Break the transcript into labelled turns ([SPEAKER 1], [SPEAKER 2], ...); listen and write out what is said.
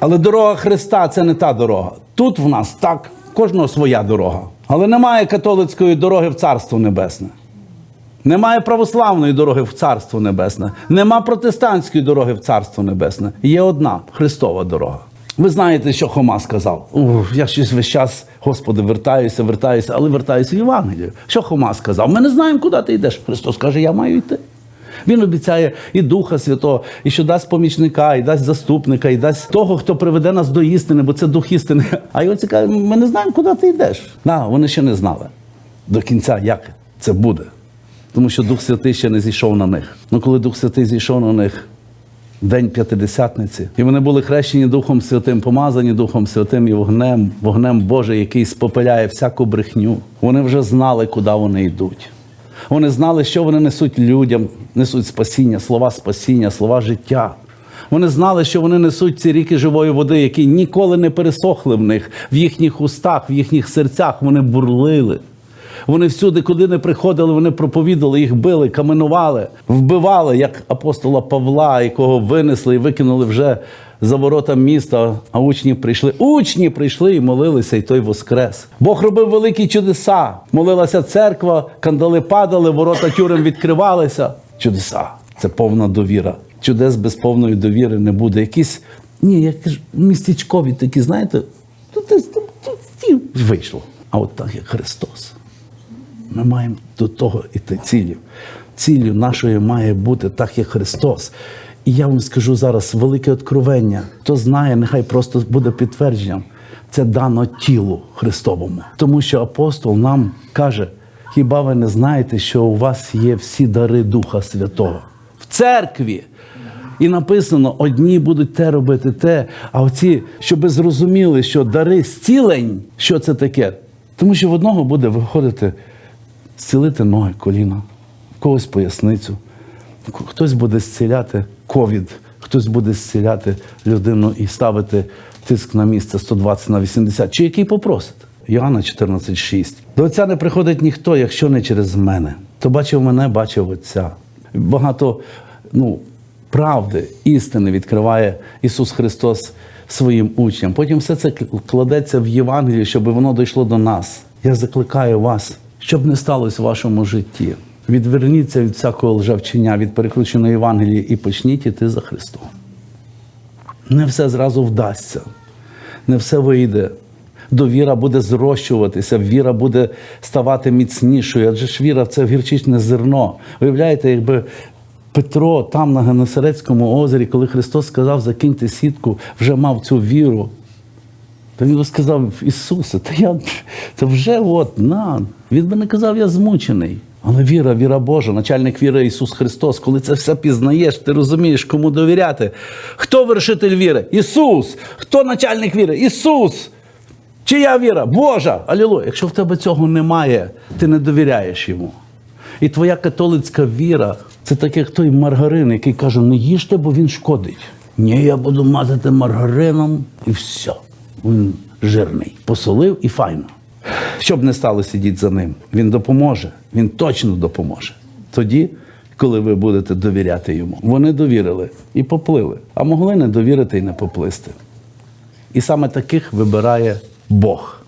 [SPEAKER 1] Але дорога Христа це не та дорога. Тут в нас так, кожного своя дорога. Але немає католицької дороги в Царство Небесне. Немає православної дороги в Царство Небесне. Нема протестантської дороги в Царство Небесне. Є одна Христова дорога. Ви знаєте, що Хома сказав? Ух, я щось весь час, Господи, вертаюся, вертаюся, але вертаюся в Євангелію. Що Хома сказав? Ми не знаємо, куди ти йдеш. Христос каже, я маю йти. Він обіцяє і Духа Святого, і що дасть помічника, і дасть заступника, і дасть того, хто приведе нас до істини, бо це дух істини. А його цікаве, ми не знаємо, куди ти йдеш. Да, вони ще не знали до кінця, як це буде. Тому що Дух Святий ще не зійшов на них. Ну коли Дух Святий зійшов на них, День П'ятидесятниці, і вони були хрещені Духом Святим, помазані Духом Святим і вогнем, вогнем Божим, який спопиляє всяку брехню. Вони вже знали, куди вони йдуть. Вони знали, що вони несуть людям, несуть спасіння, слова спасіння, слова життя. Вони знали, що вони несуть ці ріки живої води, які ніколи не пересохли в них, в їхніх устах, в їхніх серцях. Вони бурлили. Вони всюди, куди не приходили, вони проповідали, їх били, каменували, вбивали, як апостола Павла, якого винесли і викинули вже за ворота міста. А учні прийшли. Учні прийшли і молилися, і той воскрес. Бог робив великі чудеса. Молилася церква, кандали падали, ворота тюрем відкривалися. Чудеса це повна довіра. Чудес без повної довіри не буде. Якісь ні, як містечкові такі, знаєте, вийшло. А от так як Христос. Ми маємо до того іти цілів. Ціллю нашої має бути так, як Христос. І я вам скажу зараз велике откровення. Хто знає, нехай просто буде підтвердженням. Це дано тілу Христовому. Тому що апостол нам каже: хіба ви не знаєте, що у вас є всі дари Духа Святого в церкві? І написано: одні будуть те робити те, а оці, щоб зрозуміли, що дари зцілень, що це таке. Тому що в одного буде виходити зцілити ноги, коліна, когось поясницю, хтось буде зціляти ковід, хтось буде зціляти людину і ставити тиск на місце 120 на 80, чи який попросить. Йоанна 14,6. До Отця не приходить ніхто, якщо не через мене. То бачив мене, бачив Отця. Багато ну, правди, істини відкриває Ісус Христос своїм учням. Потім все це кладеться в Євангелії, щоб воно дійшло до нас. Я закликаю вас, щоб не сталося в вашому житті. Відверніться від всякого лжевчення, від перекрученої Євангелії і почніть іти за Христом. Не все зразу вдасться, не все вийде. Довіра буде зрощуватися, віра буде ставати міцнішою. Адже ж віра це гірчичне зерно. Уявляєте, якби Петро там на Генесарецькому озері, коли Христос сказав, закиньте сітку, вже мав цю віру. То він сказав, Ісусе, та я та вже от на. Він би не казав, я змучений. Але віра, віра Божа, начальник віри Ісус Христос, коли це все пізнаєш, ти розумієш, кому довіряти. Хто вершитель віри? Ісус! Хто начальник віри? Ісус! Чия віра? Божа! Алілуя! Якщо в тебе цього немає, ти не довіряєш йому. І твоя католицька віра це так, як той маргарин, який каже, не їжте, бо він шкодить. Ні, я буду мазати маргарином і все. Він жирний. Посолив і файно. Щоб не стало сидіти за ним, він допоможе, він точно допоможе. Тоді, коли ви будете довіряти йому. Вони довірили і поплили, а могли не довірити і не поплисти. І саме таких вибирає Бог.